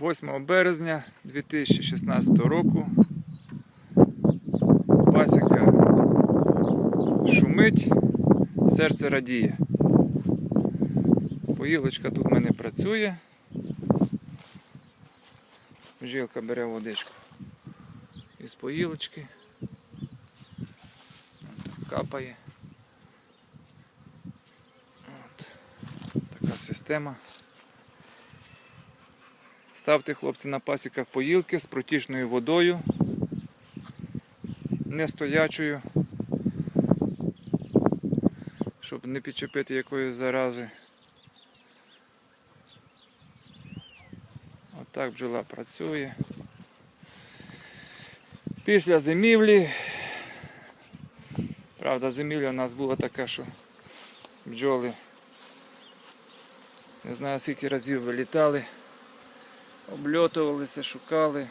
8 березня 2016 року. Пасіка шумить, серце радіє. Поїлочка тут в мене працює. Жилка бере водичку із поїлочки. Капає. От. Така система. Ставте хлопці на пасіках поїлки з протічною водою, не стоячою, щоб не підчепити якоїсь зарази. Отак бджола працює. Після зимівлі, правда, зимівля у нас була така, що бджоли не знаю скільки разів вилітали, обльотувалися, шукали.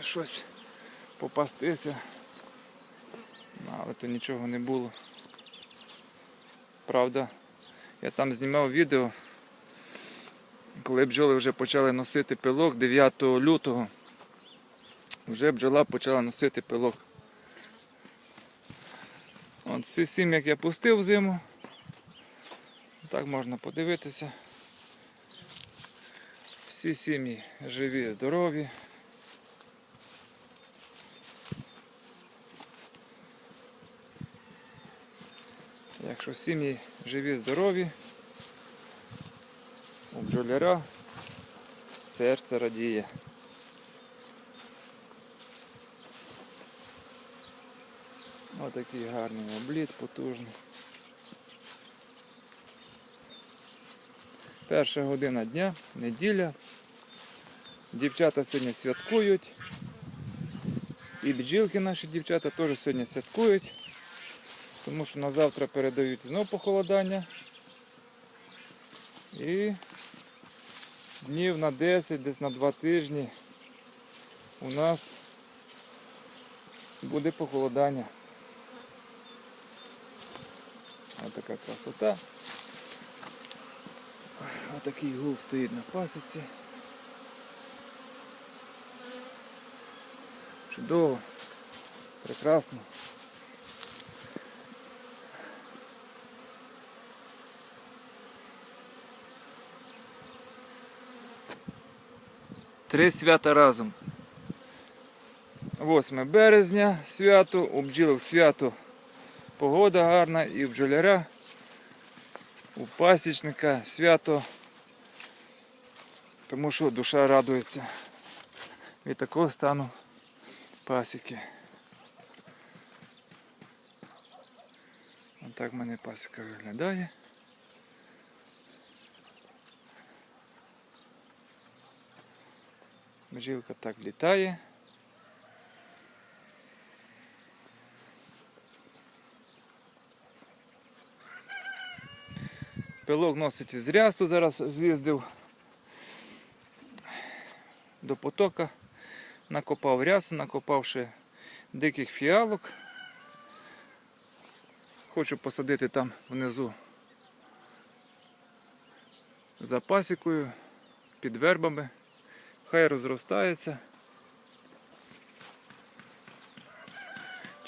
Щось попастися. Ну, Але то нічого не було. Правда, я там знімав відео, коли бджоли вже почали носити пилок 9 лютого. Вже бджола почала носити пилок. От ці сім, як я пустив зиму. Так можна подивитися. Всі сім'ї живі, здорові. Якщо сім'ї живі, здорові, у бджоляра серце радіє. Отакий гарний обліт, потужний. Перша година дня, неділя. Дівчата сьогодні святкують. І бджілки наші дівчата теж сьогодні святкують. Тому що на завтра передають знов похолодання. І днів на 10, десь на 2 тижні у нас буде похолодання. Ось така красота. Отакий гул стоїть на пасіці. Чудово, прекрасно. Три свята разом. 8 березня свято, у бджілок свято, погода гарна і у бджоляра, у пасічника свято, тому що душа радується від такого стану пасіки. Отак в мене пасіка виглядає. Бджілка так літає. Пилок носить із рясу, зараз з'їздив до потока, накопав рясу, накопавши диких фіалок. Хочу посадити там внизу за пасікою, під вербами. Хай розростається.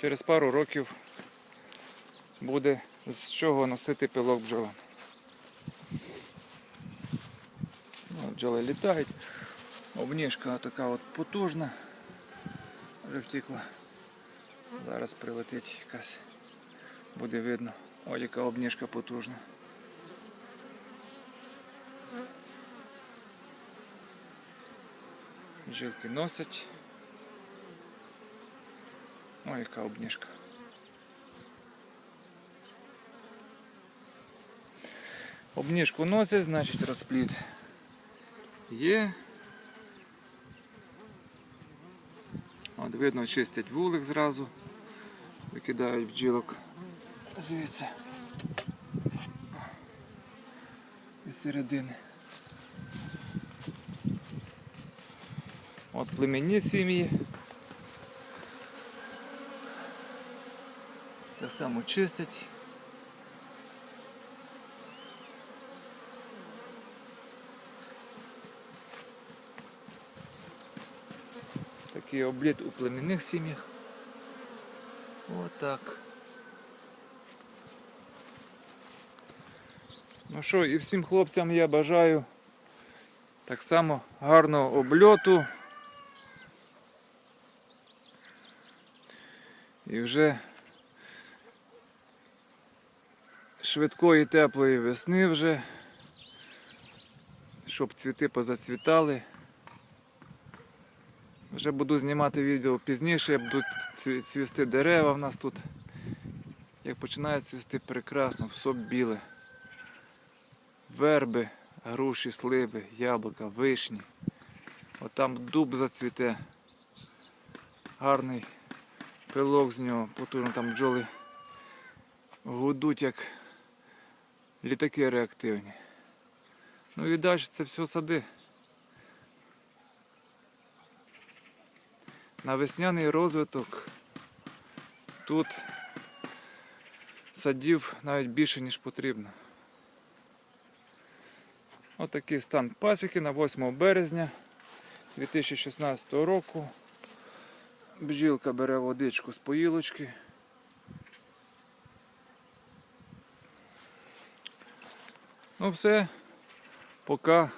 Через пару років буде з чого носити пилок бджолам. Ну, Бджоли літають. Обніжка така от потужна. Вже втікла. Зараз прилетить якась. Буде видно. Ось яка обніжка потужна. Жилки носять. Ой, яка обніжка. Обніжку носять, значить розпліт є. От видно, чистять вулик зразу, викидають бджілок звідси. Із середини. От племінні сім'ї. Так само чистять. Такий обліт у племінних сім'ях. Отак. Ну що, і всім хлопцям я бажаю так само гарного обльоту. І вже швидкої теплої весни вже, щоб цвіти позацвітали. Вже буду знімати відео пізніше, будуть цвісти дерева в нас тут. Як починають цвісти прекрасно, все біле. Верби, груші, сливи, яблука, вишні. От там дуб зацвіте. Гарний пилок з нього, потужно там бджоли гудуть як літаки реактивні. Ну і далі це все сади. На весняний розвиток тут садів навіть більше, ніж потрібно. Отакий стан пасіки на 8 березня 2016 року. Бджілка бере водичку з поїлочки. Ну все, пока.